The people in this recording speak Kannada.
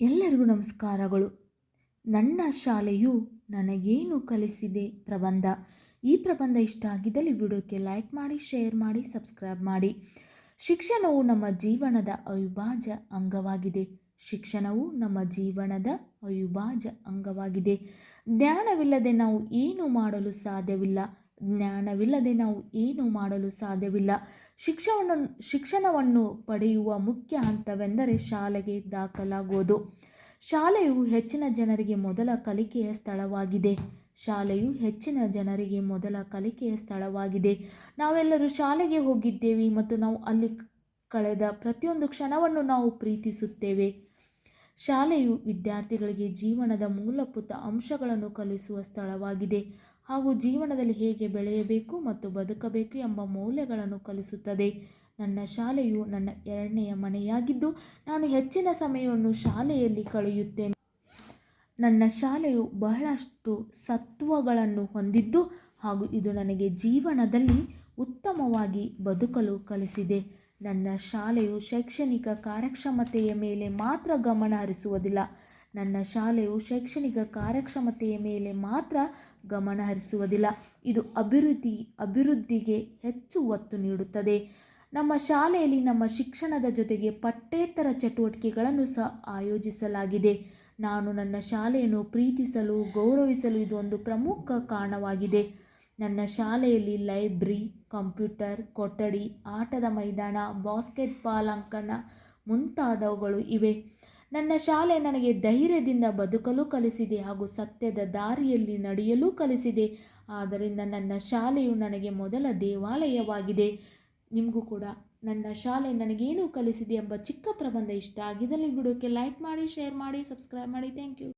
ಎಲ್ಲರಿಗೂ ನಮಸ್ಕಾರಗಳು. ನನ್ನ ಶಾಲೆಯು ನನಗೇನು ಕಲಿಸಿದೆ ಪ್ರಬಂಧ? ಈ ಪ್ರಬಂಧ ಇಷ್ಟ ಆಗಿದ್ದಲ್ಲಿ ವಿಡಿಯೋಕ್ಕೆ ಲೈಕ್ ಮಾಡಿ, ಶೇರ್ ಮಾಡಿ, ಸಬ್ಸ್ಕ್ರೈಬ್ ಮಾಡಿ. ಶಿಕ್ಷಣವು ನಮ್ಮ ಜೀವನದ ಅವಿಭಾಜ್ಯ ಅಂಗವಾಗಿದೆ. ಶಿಕ್ಷಣವು ನಮ್ಮ ಜೀವನದ ಅವಿಭಾಜ್ಯ ಅಂಗವಾಗಿದೆ. ಜ್ಞಾನವಿಲ್ಲದೆ ನಾವು ಏನು ಮಾಡಲು ಸಾಧ್ಯವಿಲ್ಲ. ಜ್ಞಾನವಿಲ್ಲದೆ ನಾವು ಏನು ಮಾಡಲು ಸಾಧ್ಯವಿಲ್ಲ. ಶಿಕ್ಷಣವನ್ನು ಶಿಕ್ಷಣವನ್ನು ಪಡೆಯುವ ಮುಖ್ಯ ಹಂತವೆಂದರೆ ಶಾಲೆಗೆ ದಾಖಲಾಗುವುದು ಶಾಲೆಯು ಹೆಚ್ಚಿನ ಜನರಿಗೆ ಮೊದಲ ಕಲಿಕೆಯ ಸ್ಥಳವಾಗಿದೆ. ಶಾಲೆಯು ಹೆಚ್ಚಿನ ಜನರಿಗೆ ಮೊದಲ ಕಲಿಕೆಯ ಸ್ಥಳವಾಗಿದೆ. ನಾವೆಲ್ಲರೂ ಶಾಲೆಗೆ ಹೋಗಿದ್ದೇವೆ ಮತ್ತು ನಾವು ಅಲ್ಲಿ ಕಳೆದ ಪ್ರತಿಯೊಂದು ಕ್ಷಣವನ್ನು ನಾವು ಪ್ರೀತಿಸುತ್ತೇವೆ. ಶಾಲೆಯು ವಿದ್ಯಾರ್ಥಿಗಳಿಗೆ ಜೀವನದ ಮೂಲಭೂತ ಅಂಶಗಳನ್ನು ಕಲಿಸುವ ಸ್ಥಳವಾಗಿದೆ. ಹಾಗೂ ಜೀವನದಲ್ಲಿ ಹೇಗೆ ಬೆಳೆಯಬೇಕು ಮತ್ತು ಬದುಕಬೇಕು ಎಂಬ ಮೌಲ್ಯಗಳನ್ನು ಕಲಿಸುತ್ತದೆ. ನನ್ನ ಶಾಲೆಯು ನನ್ನ ಎರಡನೆಯ ಮನೆಯಾಗಿದ್ದು, ನಾನು ಹೆಚ್ಚಿನ ಸಮಯವನ್ನು ಶಾಲೆಯಲ್ಲಿ ಕಳೆಯುತ್ತೇನೆ. ನನ್ನ ಶಾಲೆಯು ಬಹಳಷ್ಟು ಸತ್ವಗಳನ್ನು ಹೊಂದಿದ್ದು ಹಾಗೂ ಇದು ನನಗೆ ಜೀವನದಲ್ಲಿ ಉತ್ತಮವಾಗಿ ಬದುಕಲು ಕಲಿಸಿದೆ. ನನ್ನ ಶಾಲೆಯು ಶೈಕ್ಷಣಿಕ ಕಾರ್ಯಕ್ಷಮತೆಯ ಮೇಲೆ ಮಾತ್ರ ಗಮನ ಹರಿಸುವುದಿಲ್ಲ. ನನ್ನ ಶಾಲೆಯು ಶೈಕ್ಷಣಿಕ ಕಾರ್ಯಕ್ಷಮತೆಯ ಮೇಲೆ ಮಾತ್ರ ಗಮನ ಹರಿಸುವುದಿಲ್ಲ. ಇದು ಅಭಿವೃದ್ಧಿ, ಅಭಿವೃದ್ಧಿಗೆ ಹೆಚ್ಚು ಒತ್ತು ನೀಡುತ್ತದೆ. ನಮ್ಮ ಶಾಲೆಯಲ್ಲಿ ನಮ್ಮ ಶಿಕ್ಷಣದ ಜೊತೆಗೆ ಪಠ್ಯೇತರ ಚಟುವಟಿಕೆಗಳನ್ನು ಸಹ ಆಯೋಜಿಸಲಾಗಿದೆ. ನಾನು ನನ್ನ ಶಾಲೆಯನ್ನು ಪ್ರೀತಿಸಲು, ಗೌರವಿಸಲು ಇದು ಒಂದು ಪ್ರಮುಖ ಕಾರಣವಾಗಿದೆ. ನನ್ನ ಶಾಲೆಯಲ್ಲಿ ಲೈಬ್ರರಿ, ಕಂಪ್ಯೂಟರ್, ಕೊಠಡಿ, ಆಟದ ಮೈದಾನ, ಬಾಸ್ಕೆಟ್ಬಾಲ್ ಅಂಕಣ ಮುಂತಾದವುಗಳು ಇವೆ. ನನ್ನ ಶಾಲೆ ನನಗೆ ಧೈರ್ಯದಿಂದ ಬದುಕಲು ಕಲಿಸಿದೆ ಹಾಗೂ ಸತ್ಯದ ದಾರಿಯಲ್ಲಿ ನಡೆಯಲು ಕಲಿಸಿದೆ. ಆದ್ದರಿಂದ ನನ್ನ ಶಾಲೆಯು ನನಗೆ ಮೊದಲ ದೇವಾಲಯವಾಗಿದೆ. ನಿಮಗೂ ಕೂಡ ನನ್ನ ಶಾಲೆ ನನಗೇನು ಕಲಿಸಿದೆ ಎಂಬ ಚಿಕ್ಕ ಪ್ರಬಂಧ ಇಷ್ಟ ಆಗಿದ್ದಲ್ಲಿ ವಿಡಿಯೋಕ್ಕೆ ಲೈಕ್ ಮಾಡಿ, ಶೇರ್ ಮಾಡಿ, ಸಬ್ಸ್ಕ್ರೈಬ್ ಮಾಡಿ. Thank you.